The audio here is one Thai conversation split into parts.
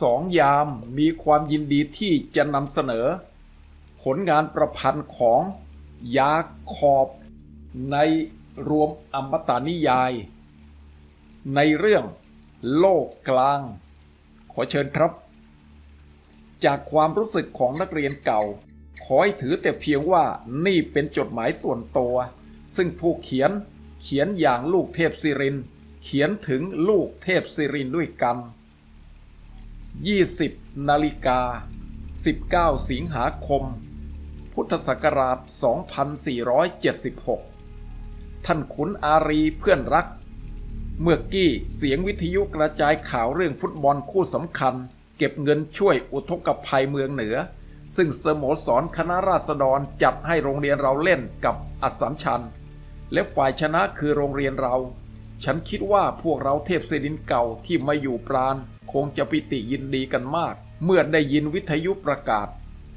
สองยามมีความยินดีที่จะนำเสนอ ผลงานประพันธ์ของยาขอบในรวมอมตะนิยาย ในเรื่องโลกกลาง ขอเชิญครับ จากความรู้สึกของนักเรียนเก่า ขอให้ถือแต่เพียงว่านี่เป็นจดหมายส่วนตัว ซึ่งผู้เขียนเขียนอย่างลูกเทพศิริน เขียนถึงลูกเทพศิรินด้วยกัน 20นาฬิกา 19 สิงหาคม พุทธศักราช 2476 ท่านขุนอารีเพื่อนรัก เมื่อกี้เสียงวิทยุกระจายข่าวเรื่องฟุตบอลคู่สำคัญ เก็บเงินช่วยอุทกภัยเมืองเหนือ ซึ่งสโมสรคณะราษฎรจัดให้โรงเรียนเราเล่นกับอัสสัมชัญ และฝ่ายชนะคือโรงเรียนเรา ฉันคิดว่าพวกเราเทพเสดินเก่าที่มาอยู่ปราณ คงจะปิติยินดีกันมาก เมื่อได้ยินวิทยุประกาศ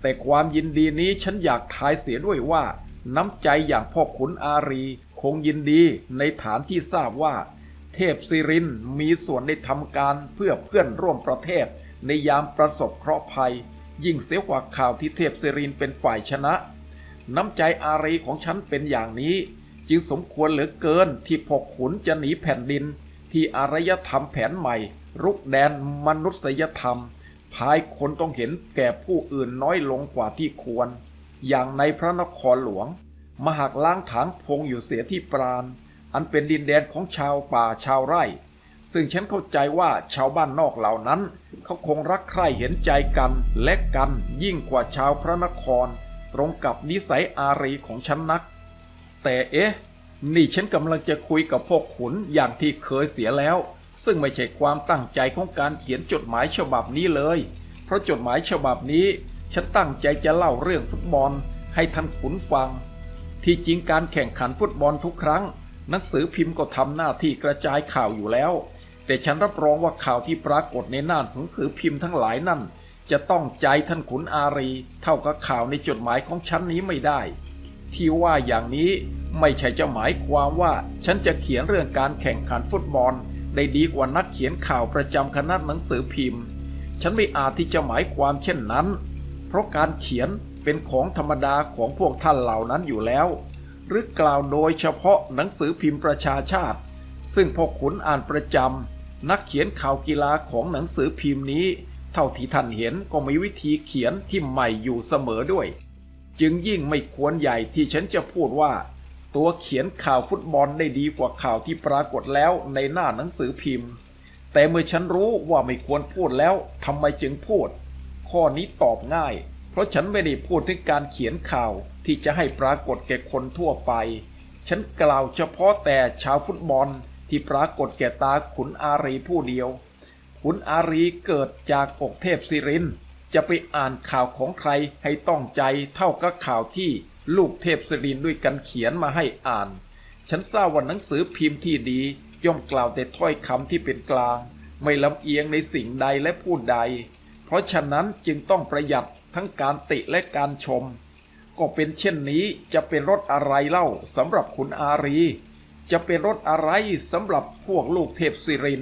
แต่ความยินดีนี้ฉันอยากทายเสียด้วยว่า น้ำใจอย่างพ่อขุนอารี คงยินดีในฐานที่ทราบว่า เทพศิรินมีส่วนในทำการเพื่อเพื่อนร่วมประเทศ ในยามประสบเคราะห์ภัย ยิ่งเสียกว่าข่าวที่เทพศิรินเป็นฝ่ายชนะ น้ำใจอารีของฉันเป็นอย่างนี้ จึงสมควรเหลือเกินที่พ่อขุนจะหนีแผ่นดินที่อารยธรรมแผนใหม่ รุกแดนมนุษยธรรมพายคนต้องเห็นแก่ผู้อื่นน้อยลงกว่าที่ควร อย่างในพระนครหลวง มหักล้างถางพงอยู่เสียที่ปราณ อันเป็นดินแดนของชาวป่าชาวไร่ ซึ่งฉันเข้าใจว่าชาวบ้านนอกเหล่านั้น เขาคงรักใคร่เห็นใจกันและกันยิ่งกว่าชาวพระนคร ตรงกับนิสัยอารีของฉันนัก แต่เอ๊ะ นี่ฉันกำลังจะคุยกับพวกขุนอย่างที่เคยเสียแล้ว ซึ่งไม่ใช่ความตั้งใจของการเขียนจดหมายฉบับนี้เลย เพราะจดหมายฉบับนี้ฉันตั้งใจจะเล่าเรื่องฟุตบอลให้ท่านขุนฟัง ที่จริงการแข่งขันฟุตบอลทุกครั้ง หนังสือพิมพ์ก็ทำหน้าที่กระจายข่าวอยู่แล้ว แต่ฉันรับรองว่าข่าวที่ปรากฏในหน้าหนังสือพิมพ์ทั้งหลายนั่น จะต้องใจท่านขุนอารี เท่ากับข่าวในจดหมายของฉันนี้ไม่ได้ ที่ว่าอย่างนี้ไม่ใช่จะหมายความว่าฉันจะเขียนเรื่องการแข่งขันฟุตบอล ได้ดีกว่านักเขียนข่าวประจำคณะหนังสือพิมพ์ ฉันไม่อาจที่จะหมายความเช่นนั้น เพราะการเขียนเป็นของธรรมดาของพวกท่านเหล่านั้นอยู่แล้ว หรือกล่าวโดยเฉพาะหนังสือพิมพ์ประชาชาติ ซึ่งพวกขุนอ่านประจำนักเขียนข่าวกีฬาของหนังสือพิมพ์นี้ เท่าที่ท่านเห็นก็มีวิธีเขียนที่ใหม่อยู่เสมอด้วย จึงยิ่งไม่ควรใหญ่ที่ฉันจะพูดว่า ตัวเขียนข่าวฟุตบอลได้ดีกว่าข่าวที่ปรากฏแล้วในหน้าหนังสือพิมพ์ แต่เมื่อฉันรู้ว่าไม่ควรพูดแล้วทำไมจึงพูด ข้อนี้ตอบง่าย เพราะฉันไม่ได้พูดถึงการเขียนข่าวที่จะให้ปรากฏแก่คนทั่วไป ฉันกล่าวเฉพาะแต่ชาวฟุตบอลที่ปรากฏแก่ตาขุนอารีผู้เดียว ขุนอารีเกิดจากอกเทพศิริน จะไปอ่านข่าวของใครให้ต้องใจเท่ากับข่าวที่ ลูกเทพศิรินด้วยกันเขียนมาให้อ่าน ฉันทราบว่าหนังสือพิมพ์ที่ดี ย่อมกล่าวแต่ถ้อยคำที่เป็นกลาง ไม่ลำเอียงในสิ่งใดและพูดใด เพราะฉะนั้นจึงต้องประหยัดทั้งการติและการชม ก็เป็นเช่นนี้จะเป็นรถอะไรเล่าสำหรับขุนอารี จะเป็นรถอะไรสำหรับพวกลูกเทพศิริน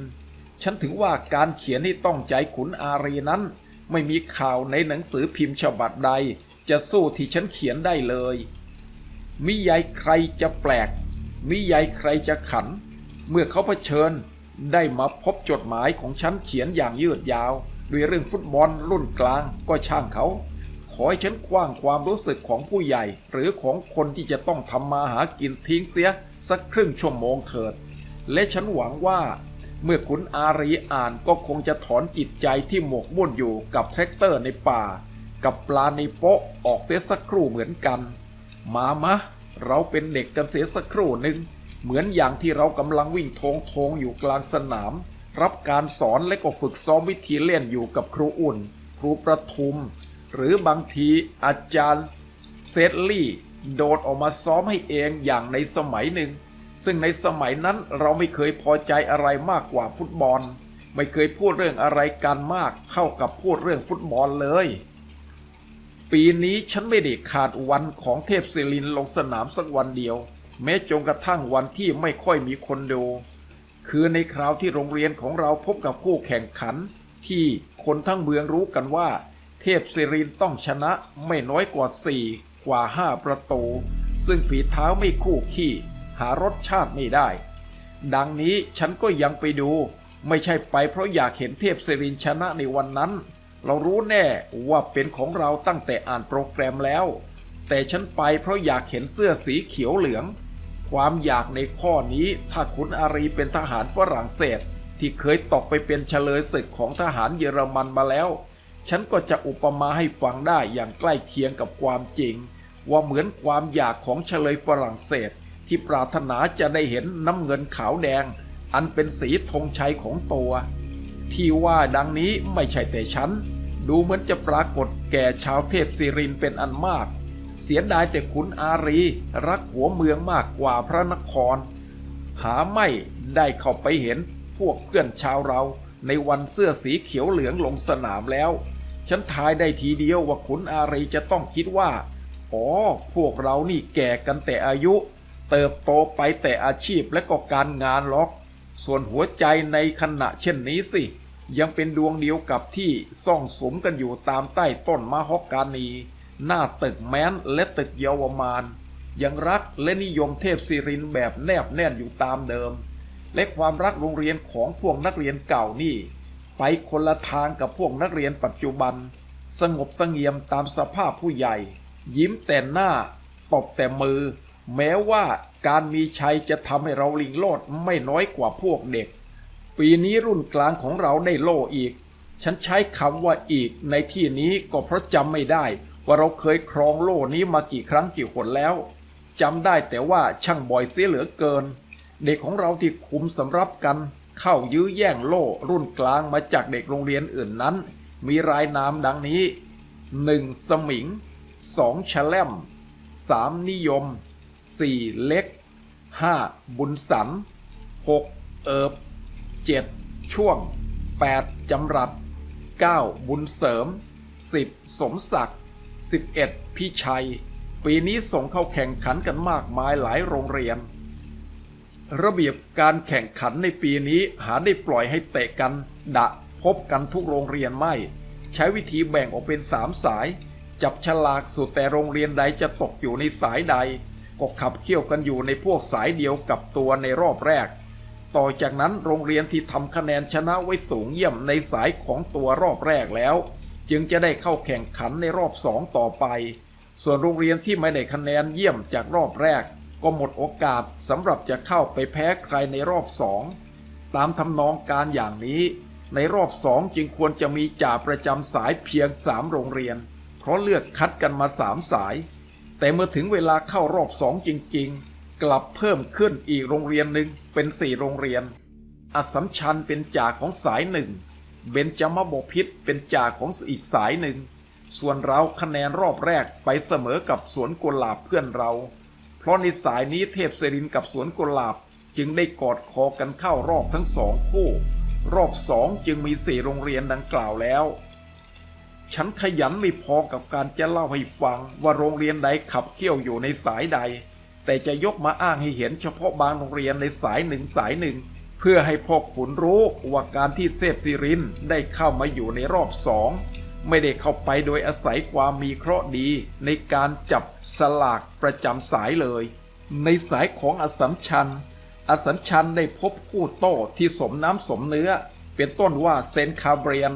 ฉันถึงว่าการเขียนให้ต้องใจขุนอารีนั้น ไม่มีข่าวในหนังสือพิมพ์ฉบับใด จะสู้ที่ฉันเขียนได้เลย มิใยใครจะแปลก มิใยใครจะขัน เมื่อเขาเผชิญได้มาพบจดหมายของฉันเขียนอย่างยืดยาว ด้วยเรื่องฟุตบอลรุ่นกลางก็ช่างเขา ขอให้ฉันคว้างความรู้สึกของผู้ใหญ่ หรือของคนที่จะต้องทำมาหากินทิ้งเสียสักครึ่งชั่วโมงเถิด และฉันหวังว่า เมื่อคุณอารีอ่านก็คงจะถอนจิตใจที่หมกมุ่นอยู่กับแทรกเตอร์ในป่า กับปลาในโปะออกเสียสักครู่เหมือนกัน มามะ เราเป็นเด็กกันเสียสักครู่หนึ่ง เหมือนอย่างที่เรากำลังวิ่งทงทงอยู่กลางสนาม รับการสอนและก็ฝึกซ้อมวิธีเล่นอยู่กับครูอุ่น ครูประทุม หรือบางทีอาจารย์เซตลี่ โดดออกมาซ้อมให้เองอย่างในสมัยหนึ่ง ซึ่งในสมัยนั้นเราไม่เคยพอใจอะไรมากกว่าฟุตบอล ไม่เคยพูดเรื่องอะไรกันมากเท่ากับพูดเรื่องฟุตบอลเลย ปีนี้ฉันไม่ได้ขาดวันของเทพศิรินลงสนามสักวันเดียว แม้จงกระทั่งวันที่ไม่ค่อยมีคนดูคือในคราวที่โรงเรียนของเราพบกับคู่แข่งขัน ที่คนทั้งเมืองรู้กันว่า เทพศิรินต้องชนะไม่น้อยกว่า 4 กว่า 5 ประตู ซึ่งฝีเท้าไม่คู่ขี้หารสชาติไม่ได้ ดังนี้ฉันก็ยังไปดู ไม่ใช่ไปเพราะอยากเห็นเทพศิรินชนะในวันนั้น เรารู้แน่ว่าเป็นของเราตั้งแต่อ่านโปรแกรมแล้ว แต่ฉันไปเพราะอยากเห็นเสื้อสีเขียวเหลือง ความอยากในข้อนี้ถ้าขุนอารีเป็นทหารฝรั่งเศส ที่เคยตกไปเป็นเฉลยศึกของทหารเยอรมันมาแล้ว ฉันก็จะอุปมาให้ฟังได้อย่างใกล้เคียงกับความจริง ว่าเหมือนความอยากของเฉลยฝรั่งเศส ที่ปรารถนาจะได้เห็นน้ำเงินขาวแดง อันเป็นสีธงชัยของตัว ที่ว่าดังนี้ไม่ใช่แต่ฉัน ดูเหมือนจะปรากฏแก่ชาวเทพศิรินเป็นอันมาก เสียดายแต่ขุนอารี รักหัวเมืองมากกว่าพระนคร หาไม่ได้เข้าไปเห็นพวกเพื่อนชาวเราในวันเสื้อสีเขียวเหลืองลงสนามแล้ว ฉันทายได้ทีเดียวว่าขุนอารีจะต้องคิดว่า อ๋อ พวกเรานี่แก่กันแต่อายุ เติบโตไปแต่อาชีพและก็การงานล็อก ส่วนหัวใจในขณะเช่นนี้สิ ยังเป็นดวงเดียวกับที่ซ่องสมกันอยู่ตามใต้ต้นมะฮอกกานี หน้าตึกแมนและตึกเยาวมาน ยังรักและนิยมเทพศิรินแบบแนบแน่นอยู่ตามเดิม และความรักโรงเรียนของพวกนักเรียนเก่านี่ ไปคนละทางกับพวกนักเรียนปัจจุบัน สงบสงี่ยมตามสภาพผู้ใหญ่ ยิ้มแต่หน้าตบแต่มือ แม้ว่าการมีชัยจะทำให้เราลิงโลดไม่น้อยกว่าพวกเด็ก ปีนี้รุ่นกลางของเราได้โล่อีก ฉันใช้คำว่าอีกในที่นี้ก็เพราะจำไม่ได้ ว่าเราเคยครองโล่นี้มากี่ครั้งกี่คนแล้วจำได้แต่ว่าช่างบ่อยเสียเหลือเกิน เด็กของเราที่คุมสำรับกัน เข้ายื้อแย่งโล่รุ่นกลางมาจากเด็กโรงเรียนอื่นนั้น มีรายนามดังนี้ 1. สมิง 2. แลม 3. นิยม 4. เล็ก 5. บุญสัน 6. เอิบ 7. ช่วง 8. จำรัด 9. บุญเสริม 10. สมศักดิ์ 11. พิชัย ปีนี้ส่งเข้าแข่งขันกันมากมายหลายโรงเรียน ระเบียบการแข่งขันในปีนี้หาได้ปล่อยให้เตะกัน ดะพบกันทุกโรงเรียนไม่ ใช้วิธีแบ่งออกเป็นสามสาย จับฉลากสุดแต่โรงเรียนใดจะตกอยู่ในสายใดก็ขับเคี่ยวกันอยู่ในพวกสายเดียวกับตัวในรอบแรก ต่อจากนั้นโรงเรียนที่ทำคะแนนชนะไว้สูงเยี่ยมในสายของตัวรอบแรกแล้ว จึงจะได้เข้าแข่งขันในรอบสองต่อไป ส่วนโรงเรียนที่ไม่ได้คะแนนเยี่ยมจากรอบแรก ก็หมดโอกาสสำหรับจะเข้าไปแพ้ใครในรอบสองตามทำนองการอย่างนี้ ในรอบสองจึงควรจะมีจ่าประจำสายเพียงสามโรงเรียน เพราะเลือกคัดกันมาสามสาย แต่เมื่อถึงเวลาเข้ารอบสองจริงๆ กลับเพิ่มขึ้นอีกโรงเรียนหนึ่งเป็นสี่โรงเรียน อสัมชัญเป็นจ่าของสายหนึ่ง เบญจมบพิษเป็นจ่าของอีกสายหนึ่ง ส่วนเราคะแนนรอบแรกไปเสมอกับสวนกุหลาบเพื่อนเรา เพราะในสายนี้เทพเสรินกับสวนกุหลาบจึงได้กอดคอกันเข้ารอบทั้งสองคู่ รอบสองจึงมีสี่โรงเรียนดังกล่าวแล้ว ฉันขยันไม่พอกับการจะเล่าให้ฟังว่าโรงเรียนใดขับเคี่ยวอยู่ในสายใด แต่จะยกมาอ้างให้เห็นเฉพาะบางโรงเรียนในสายหนึ่งสายหนึ่ง เพื่อให้พ่อขุนรู้ว่าการที่เซฟซิรินได้เข้ามาอยู่ในรอบสองไม่ได้เข้าไปโดยอาศัยความมีเคราะห์ดีในการจับสลากประจำสายเลย ในสายของอสัมชัญอสัมชัญได้พบคู่โต้ที่สมน้ำสมเนื้อ เป็นต้นว่าเซนคาเบรียน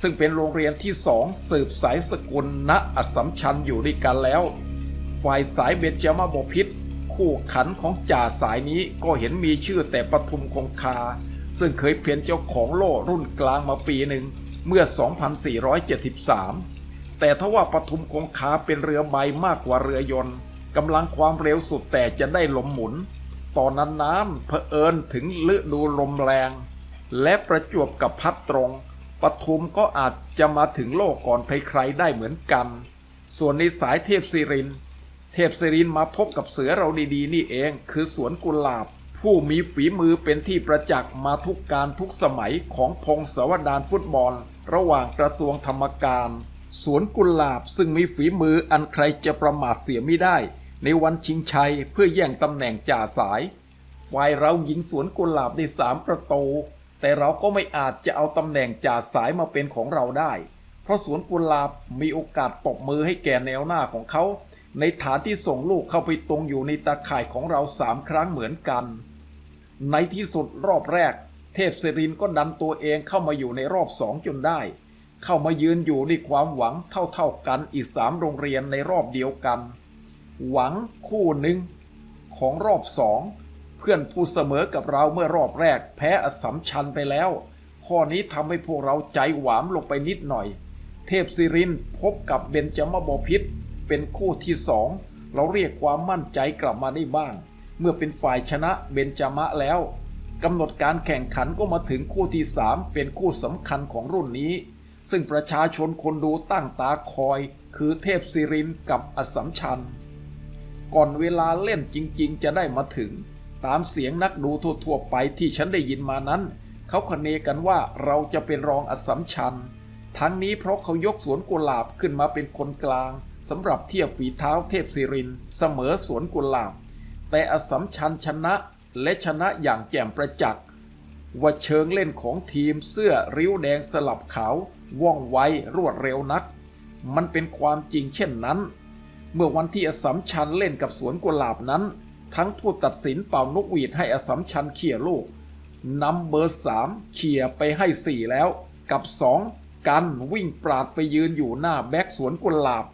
ซึ่งเป็นโรงเรียนที่สองสืบสายสกุลณอสสัมชัญอยู่ด้วยกันแล้ว ฝ่ายสายเบญจมาบพิษ คู่ขันของจ่าสายนี้ก็เห็นมีชื่อแต่ปทุมคงคา ซึ่งเคยเพียนเจ้าของโล่รุ่นกลางมาปีหนึ่งเมื่อ 2473 แต่ทว่าปทุมคงคาเป็นเรือใบมากกว่าเรือยนต์กำลังความเร็วสุดแต่จะได้ลมหมุน ตอนนั้นน้ำเผอิญถึงฤดูลมแรง และประจวบกับพัดตรงปทุมก็อาจจะมาถึงโลกก่อนใครๆได้เหมือนกัน ส่วนในสายเทพศิริน เทพศิรินมาพบกับเสือเราดีๆ นี่เอง คือสวนกุหลาบ ผู้มีฝีมือเป็นที่ประจักษ์มาทุกการทุกสมัยของพงศาวดารฟุตบอล ระหว่างกระทรวงธรรมการสวนกุหลาบซึ่งมีฝีมืออันใครจะประมาทเสียไม่ได้ ในวันชิงชัยเพื่อแย่งตำแหน่งจ่าสาย ฝ่ายเรายิงสวนกุหลาบได้สามประตูแแต่เราก็ไม่อาจจะเอาตำแหน่งจ่าสายมาเป็นของเราได้ เพราะสวนกุหลาบมีโอกาสตบมือให้แก่แนวหน้าของเขา ในฐานที่ส่งลูกเข้าไปตรงอยู่ในตาข่ายของเราสามครั้งเหมือนกัน ในที่สุดรอบแรก เทพศิรินก็ดันตัวเองเข้ามาอยู่ในรอบสองจนได้ เข้ามายืนอยู่ในความหวังเท่าๆกันอีกสามโรงเรียนในรอบเดียวกัน หวังคู่หนึ่งของรอบสองเพื่อนผู้เสมอกับเราเมื่อรอบแรก แพ้อสัมชัญไปแล้ว ข้อนี้ทำให้พวกเราใจหวามลงไปนิดหน่อย เทพศิรินพบกับเบญจมบพิษ เป็นคู่ที่สองเราเรียกความมั่นใจกลับมาได้บ้าง เมื่อเป็นฝ่ายชนะเบญจามะแล้วกำหนดการแข่งขันก็มาถึงคู่ที่สามเป็นคู่สำคัญของรุ่นนี้ ซึ่งประชาชนคนดูตั้งตาคอย คือเทพศิรินกับอสัมชัญ ก่อนเวลาเล่นจริงๆ จะได้มาถึง ตามเสียงนักดูทั่วๆไปที่ฉันได้ยินมานั้น เขาคเนกันว่าเราจะเป็นรองอสสัมชัญ ทั้งนี้เพราะเขายกสวนกุหลาบขึ้นมาเป็นคนกลาง สำหรับเทียบฝีเท้าเทพศิรินเสมอสวนกุหลาบ แต่อสัมชัญชนะและชนะอย่างแจ่มประจักษ์ว่าเชิงเล่นของทีมเสื้อริ้วแดงสลับขาวว่องไวรวดเร็วนัก มันเป็นความจริงเช่นนั้น เมื่อวันที่อสัมชัญเล่นกับสวนกุหลาบนั้น ทั้งผู้ตัดสินเป่านกหวีดให้อสัมชัญเขี่ยลูกนำเบอร์สามเขี่ยไปให้สี่แล้ว กับสองกันวิ่งปราดไปยืนอยู่หน้าแบ็กสวนกุหลาบ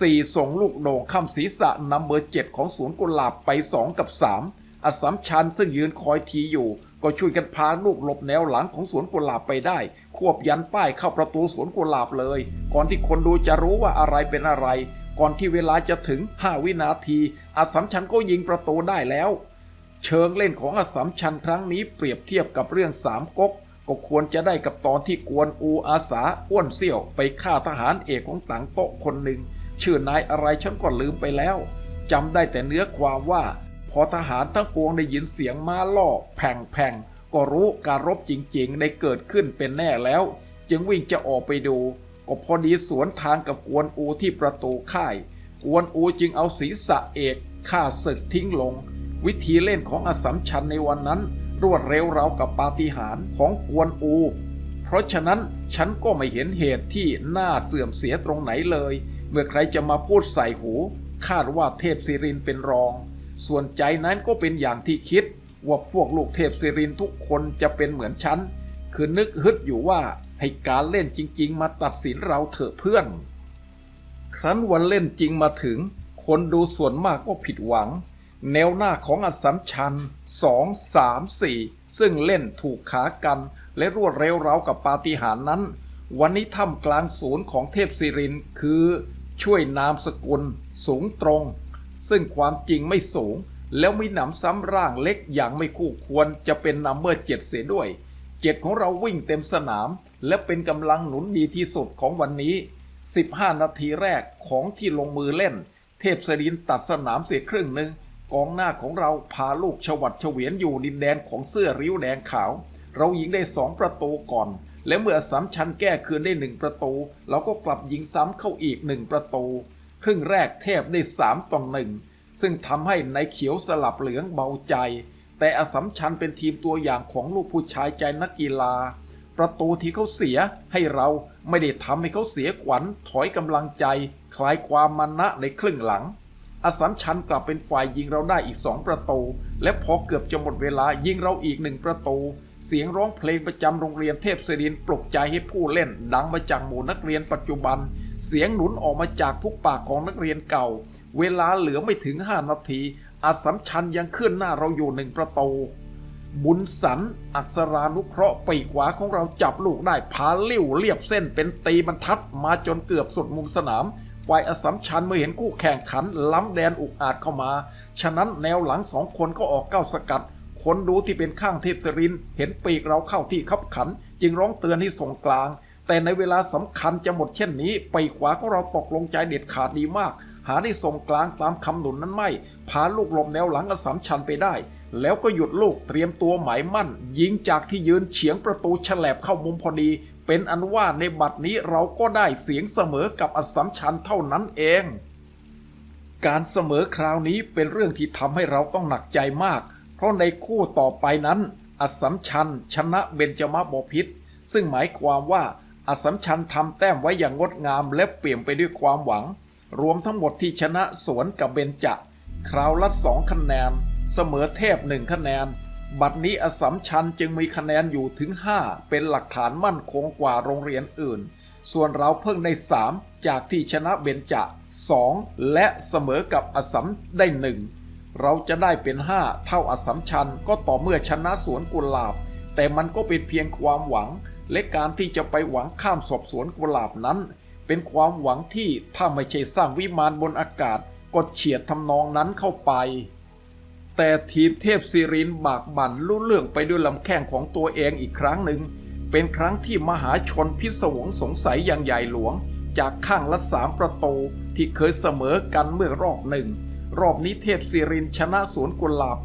สี่ส่งลูกโด่งข้ามศีรษะนำเบอร์เจ็ดของสวนกุหลาบไปสองกับสามอสสัมชัญซึ่งยืนคอยทีอยู่ ก็ช่วยกันพาลูกหลบแนวหลังของสวนกุหลาบไปได้ ควบยันป้ายเข้าประตูสวนกุหลาบเลย ก่อนที่คนดูจะรู้ว่าอะไรเป็นอะไร ก่อนที่เวลาจะถึง 5 วินาทีอสสัมชัญก็ยิงประตูได้แล้ว เชิงเล่นของอสสัมชัญครั้งนี้เปรียบเทียบกับเรื่องสามก๊กก็ควรจะได้กับตอนที่กวนอูอาสาอ้วนเซี่ยวไปฆ่าทหารเอกของต่างโต๊ะคนหนึ่ง ชื่อนายอะไรฉันก็ลืมไปแล้วจำได้แต่เนื้อความว่า พอทหารทั้งปวงได้ยินเสียงม้าล่อแผ่งแผ่งก็รู้การรบจริงๆ ได้เกิดขึ้นเป็นแน่แล้ว จึงวิ่งจะออกไปดู ก็พอดีสวนทางกับกวนอูที่ประตูค่าย กวนอูจึงเอาศีรษะเอกฆ่าศึกทิ้งลง วิธีเล่นของอสัมชัญในวันนั้น รวดเร็วราวกับปาฏิหาริย์ของกวนอู เพราะฉะนั้นฉันก็ไม่เห็นเหตุที่น่าเสื่อมเสียตรงไหนเลย เมื่อใครจะมาพูดใส่หู คาดว่าเทพศิรินเป็นรอง ส่วนใจนั้นก็เป็นอย่างที่คิด ว่าพวกลูกเทพศิรินทุกคนจะเป็นเหมือนฉัน คือนึกฮึดอยู่ว่าให้การเล่นจริง ๆ มาตัดสินเราเถอะเพื่อน ครั้นวันเล่นจริงมาถึง คนดูส่วนมากก็ผิดหวัง แนวหน้าของอสสัมชัญสองสามสี่ซึ่งเล่นถูกขากันและรวดเร็วเรากับปาฏิหาริย์นั้น วันนี้ท่ามกลางศูนย์ของเทพศิรินคือ ช่วยนามสกุลสูงตรง ซึ่งความจริงไม่สูง แล้วมีหนำซ้ำร่างเล็กอย่างไม่คู่ควรจะเป็นนัมเบอร์เจ็ดเสียด้วยเจ็ดของเราวิ่งเต็มสนาม และเป็นกำลังหนุนดีที่สุดของวันนี้ 15 นาทีแรกของที่ลงมือเล่น เทพศรินตัดสนามเสียครึ่งหนึ่งกองหน้าของเราพาลูกชวัดเฉวียนอยู่ดินแดนของเสื้อริ้วแดงขาว เรายิงได้สองประตูก่อน และเมื่อสามชันแก้คืนได้หนึ่งประตู เราก็กลับยิงซ้ำเข้าอีกหนึ่งประตู ครึ่งแรกเทพได้สามต่อหนึ่งซึ่งทำให้ในเขียวสลับเหลืองเบาใจ แต่อสสัมชัญเป็นทีมตัวอย่างของลูกผู้ชายใจนักกีฬา ประตูที่เขาเสียให้เราไม่ได้ทำให้เขาเสียขวัญถอยกำลังใจ คลายความมานะในครึ่งหลังอสสัมชัญกลับเป็นฝ่ายยิงเราได้อีกสองประตู และพอเกือบจะหมดเวลายิงเราอีกหนึ่งประตู เสียงร้องเพลงประจำโรงเรียนเทพศรินปลุกใจให้ผู้เล่น ดังมาจากหมู่นักเรียนปัจจุบัน เสียงหนุนออกมาจากทุกปากของนักเรียนเก่า เวลาเหลือไม่ถึง5นาทีอสสัมชัญยังขึ้นหน้าเราอยู่หนึ่งประตูบุญสัน อักษรานุเคราะห์ปีกขวาของเราจับลูกได้พาลิ้วเรียบเส้นเป็นตีบรรทัดมาจนเกือบสุดมุมสนามฝ่ายอสสัมชัญเมื่อเห็นคู่แข่งขันล้ำแดนอุกอาจเข้ามา ฉะนั้นแนวหลังสองคนก็ออกก้าวสกัด คนดูที่เป็นข้างเทพศรินเห็นปีกเราเข้าที่ขับขัน จึงร้องเตือนให้ส่งกลาง แต่ในเวลาสำคัญจะหมดเช่นนี้ปีกขวาของเราตกลงใจเด็ดขาดดีมาก หาได้ส่งกลางตามคำหนุนนั้นไม่พาลูกหลบแนวหลังอสสัมชัญไปได้ แล้วก็หยุดลูกเตรียมตัวหมายมั่น ยิงจากที่ยืนเฉียงประตูฉลบเข้ามุมพอดี เป็นอันว่าในบัดนี้เราก็ได้เสียงเสมอกับอสสัมชัญเท่านั้นเอง การเสมอคราวนี้เป็นเรื่องที่ทำให้เราต้องหนักใจมาก เพราะในคู่ต่อไปนั้น อสัมชัญชนะเบญจมบพิษซึ่งหมายความว่าอสัมชัญทำแต้มไว้อย่างงดงามและเปลี่ยมไปด้วยความหวัง รวมทั้งหมดที่ชนะสวนกับเบญจคราวละสองคะแนน เสมอเทพหนึ่งคะแนน บัดนี้อสัมชัญจึงมีคะแนนอยู่ถึง 5 เป็นหลักฐานมั่นคงกว่าโรงเรียนอื่น ส่วนเราเพิ่งได้ 3 จากที่ชนะเบญจ2และเสมอกับอสสัมได้หนึ่ง เราจะได้เป็น 5 เท่าอสสัมชัญก็ต่อเมื่อชนะสวนกุหลาบ แต่มันก็เป็นเพียงความหวัง และการที่จะไปหวังข้ามศพสวนกุหลาบนั้น เป็นความหวังที่ถ้าไม่ใช่สร้างวิมานบนอากาศก็เฉียดทำนองนั้นเข้าไป แต่ทีมเทพศิรินบากบั่นลุ่เรื่องไปด้วยลำแข้งของตัวเองอีกครั้งหนึ่ง เป็นครั้งที่มหาชนพิศวงสงสัยอย่างใหญ่หลวง จากข้างละสามประตูที่เคยเสมอกันเมื่อรอบหนึ่ง รอบนี้เทพศิรินชนะสวนกุหลาบ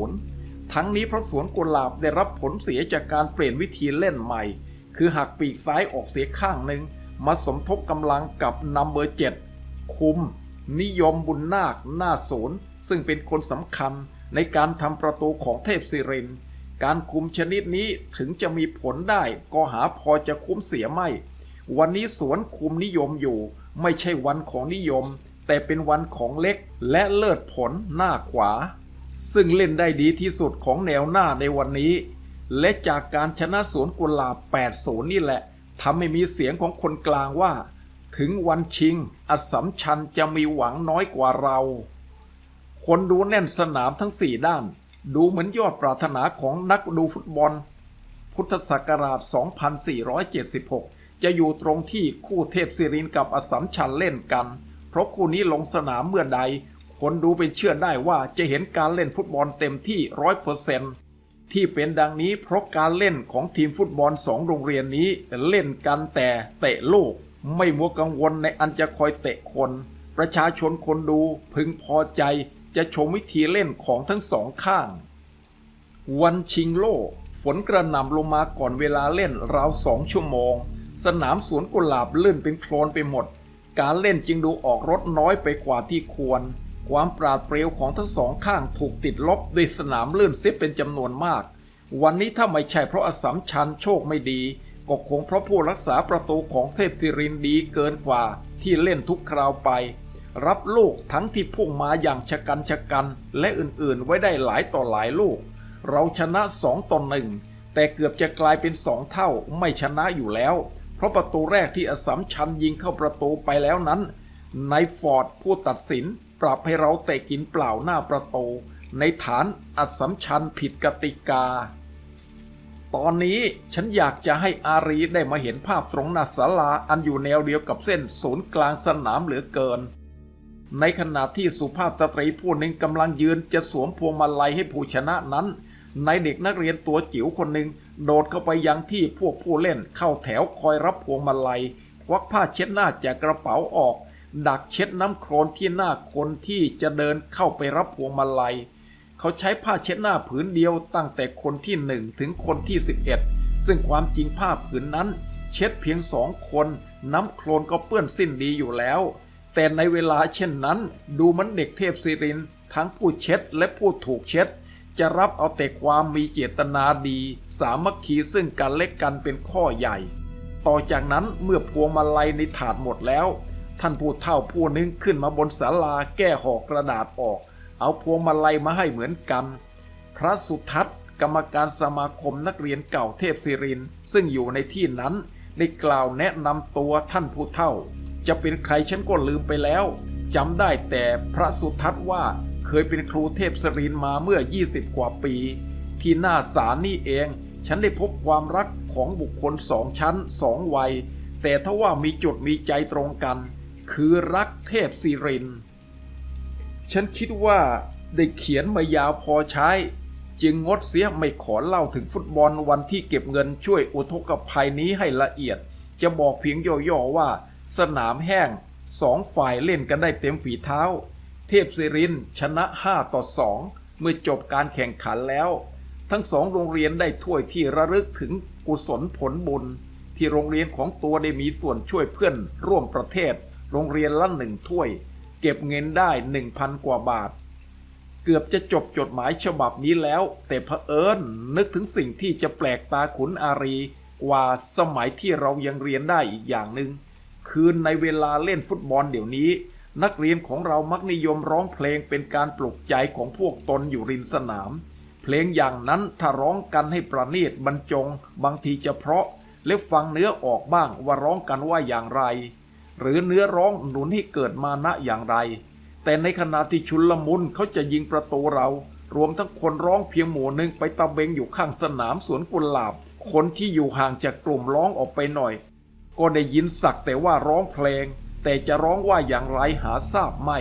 8-0ทั้งนี้เพราะสวนกุหลาบได้รับผลเสียจากการเปลี่ยนวิธีเล่นใหม่ คือหักปีกซ้ายออกเสียข้างหนึ่งมาสมทบกำลังกับนัมเบอร์เจ็ดคุม นิยมบุญนาคหน้าศูนย์ซึ่งเป็นคนสำคัญในการทำประตูของเทพศิริน การคุมชนิดนี้ถึงจะมีผลได้ก็หาพอจะคุ้มเสียไม่ วันนี้สวนคุมนิยมอยู่ ไม่ใช่วันของนิยม แต่เป็นวันของเล็กและเลิศผลหน้าขวา ซึ่งเล่นได้ดีที่สุดของแนวหน้าในวันนี้ และจากการชนะสวนกุหลาบ8-0นี่แหละทำให้มีเสียงของคนกลางว่า ถึงวันชิง อสัมชัญจะมีหวังน้อยกว่าเรา คนดูแน่นสนามทั้งสี่ด้าน ดูเหมือนยอดปรารถนาของนักดูฟุตบอล พุทธศักราช 2476 จะอยู่ตรงที่คู่เทพศิรินกับอสัมชัญเล่นกัน ราะคู่นี้ลงสนามเมื่อใด คนดูเป็นเชื่อได้ว่าจะเห็นการเล่นฟุตบอลเต็มที่ร้อยเปอร์เซนต์ที่เป็นดังนี้เพราะการเล่นของทีมฟุตบอลสองโรงเรียนนี้เล่นกันแต่เตะลูก ไม่มัวกังวลในอันจะคอยเตะคน ประชาชนคนดูพึงพอใจจะชมวิธีเล่นของทั้งสองข้าง วันชิงโล่ฝนกระหน่ำลงมาก่อนเวลาเล่นราวสองชั่วโมง สนามสวนกุหลาบลื่นเป็นโคลนไปหมด การเล่นจึงดูออกรถน้อยไปกว่าที่ควร ความปราดเปรียวของทั้งสองข้างถูกติดลบด้วยสนามเลื่อนเสียเป็นจำนวนมาก วันนี้ถ้าไม่ใช่เพราะอสัมชัญโชคไม่ดี ก็คงเพราะผู้รักษาประตูของเทพศิรินดีเกินกว่าที่เล่นทุกคราวไป รับลูกทั้งที่พุ่งมาอย่างชะกันชะกันและอื่นๆ ไว้ได้หลายต่อหลายลูก เราชนะสองต่อหนึ่งแต่เกือบจะกลายเป็นสองเท่าไม่ชนะอยู่แล้ว เพราะประตูแรกที่อสัมชัญยิงเข้าประตูไปแล้วนั้นในฟอร์ดผู้ตัดสินปรับให้เราเตะกินเปล่าหน้าประตู ในฐานอสัมชัญผิดกติกา ตอนนี้ฉันอยากจะให้อารีได้มาเห็นภาพตรงหน้าศาลาอันอยู่แนวเดียวกับเส้นศูนย์กลางสนามเหลือเกิน ในขณะที่สุภาพสตรีผู้หนึ่งกำลังยืนจะสวมพวงมาลัยให้ผู้ชนะนั้น ในเด็กนักเรียนตัวจิ๋วคนหนึ่งโดดเข้าไปยังที่พวกผู้เล่นเข้าแถวคอยรับพวงมาลัย ควักผ้าเช็ดหน้าจากกระเป๋าออก ดักเช็ดน้ำโคลนที่หน้าคนที่จะเดินเข้าไปรับพวงมาลัย เขาใช้ผ้าเช็ดหน้าผืนเดียวตั้งแต่คนที่หนึ่งถึงคนที่ 11 ซึ่งความจริงผ้าผืนนั้น เช็ดเพียงสองคนน้ำโคลนก็เปื้อนสิ้นดีอยู่แล้ว แต่ในเวลาเช่นนั้น ดูมันเด็กเทพศิรินทั้งผู้เช็ดและผู้ถูกเช็ด จะรับเอาแต่ความมีเจตนาดี สามัคคีซึ่งกันและกันเป็นข้อใหญ่ ต่อจากนั้นเมื่อพวงมาลัยในถาดหมดแล้ว ท่านผู้เฒ่าผู้หนึงขึ้นมาบนศาลาแก้ห่อกระดาษออก เอาพวงมาลัยมาให้เหมือนกัน พระสุทัศน์ กรรมการสมาคมนักเรียนเก่าเทพศิริน ซึ่งอยู่ในที่นั้นได้กล่าวแนะนำตัวท่านผู้เฒ่า จะเป็นใครฉันก็ลืมไปแล้วจำได้แต่พระสุทัศน์ว่า เคยเป็นครูเทพศิรินมาเมื่อ 20 กว่าปี ที่หน้าศาลนี่เอง ฉันได้พบความรักของบุคคลสองชั้นสองวัย แต่ถ้าว่ามีจุดมีใจตรงกัน คือรักเทพศิริน ฉันคิดว่าได้เขียนมายาวพอใช้ จึงงดเสียไม่ขอเล่าถึงฟุตบอลวันที่เก็บเงินช่วยอุทกภัยนี้ให้ละเอียด จะบอกเพียงย่อๆว่า สนามแห้งสองฝ่ายเล่นกันได้เต็มฝีเท้า เทพศิรินชนะ 5 ต่อ 2 เมื่อจบการแข่งขันแล้ว ทั้งสองโรงเรียนได้ถ้วยที่ระลึกถึงกุศลผลบุญ ที่โรงเรียนของตัวได้มีส่วนช่วยเพื่อนร่วมประเทศ โรงเรียนละหนึ่งถ้วย เก็บเงินได้ 1,000 กว่าบาท เกือบจะจบจดหมายฉบับนี้แล้ว แต่เผอิญนึกถึงสิ่งที่จะแปลกตาขุนอารีกว่าสมัยที่เรายังเรียนได้อีกอย่างหนึ่งคือในเวลาเล่นฟุตบอลเดี๋ยวนี้ นักเรียนของเรามักนิยมร้องเพลงเป็นการปลุกใจของพวกตนอยู่ริมสนาม เพลงอย่างนั้นถ้าร้องกันให้ประณีตบรรจง บางทีจะเพราะและฟังเนื้อออกบ้างว่าร้องกันว่าอย่างไร หรือเนื้อร้องหนุนให้เกิดมานะอย่างไร แต่ในขณะที่ชุลมุนเขาจะยิงประตูเรา รวมทั้งคนร้องเพียงหมู่หนึ่งไปตะเบงอยู่ข้างสนามสวนกุหลาบ คนที่อยู่ห่างจากกลุ่มร้องออกไปหน่อย ก็ได้ยินสักแต่ว่าร้องเพลง แต่จะร้องว่าอย่างไรหาทราบไม่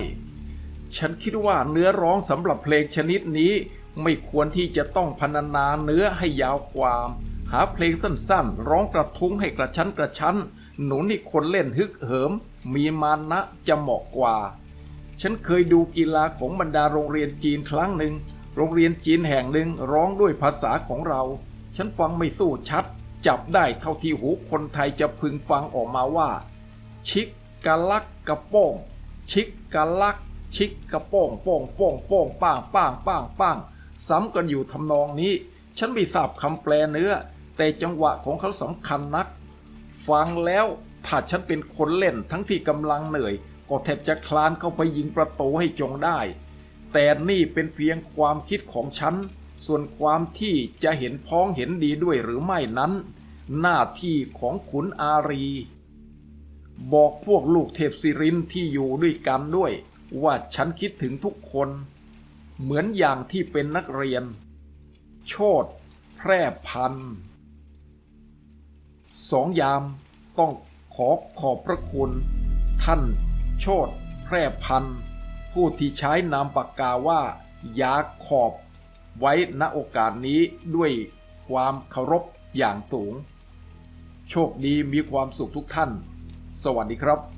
ฉันคิดว่าเนื้อร้องสำหรับเพลงชนิดนี้ ไม่ควรที่จะต้องพรรณนาเนื้อให้ยาวความ หาเพลงสั้นๆ ร้องกระทุ้งให้กระชั้นกระชั้น หนุนให้คนเล่นฮึกเหิม มีมานะจะเหมาะกว่า ฉันเคยดูกีฬาของบรรดาโรงเรียนจีนครั้งหนึ่ง โรงเรียนจีนแห่งหนึ่งร้องด้วยภาษาของเรา ฉันฟังไม่สู้ชัดจับได้เท่าที่หูคนไทยจะพึงฟังออกมาว่า ชิก กะลักกะโป้งชิกกะลัก ชิกกะโป้งโป้งโป้งโป้งป้างป้างป้างป้างซ้ำกันอยู่ทำนองนี้ ฉันไม่ทราบคำแปลเนื้อ แต่จังหวะของเขาสำคัญนัก ฟังแล้วถ้าฉันเป็นคนเล่นทั้งที่กำลังเหนื่อย ก็แทบจะคลานเข้าไปยิงประตูให้จงได้ แต่นี่เป็นเพียงความคิดของฉัน ส่วนความที่จะเห็นพ้องเห็นดีด้วยหรือไม่นั้น หน้าที่ของขุนอารี บอกพวกลูกเทพศิรินที่อยู่ด้วยกันด้วย ว่าฉันคิดถึงทุกคน เหมือนอย่างที่เป็นนักเรียน โชดแพร่พันธุ์สองยามต้องขอขอบพระคุณ ท่าน โชดแพร่พันธุ์ผู้ที่ใช้นามปากกาว่ายาขอบ ไว้ณโอกาสนี้ด้วยความเคารพอย่างสูง โชคดีมีความสุขทุกท่าน สวัสดีครับ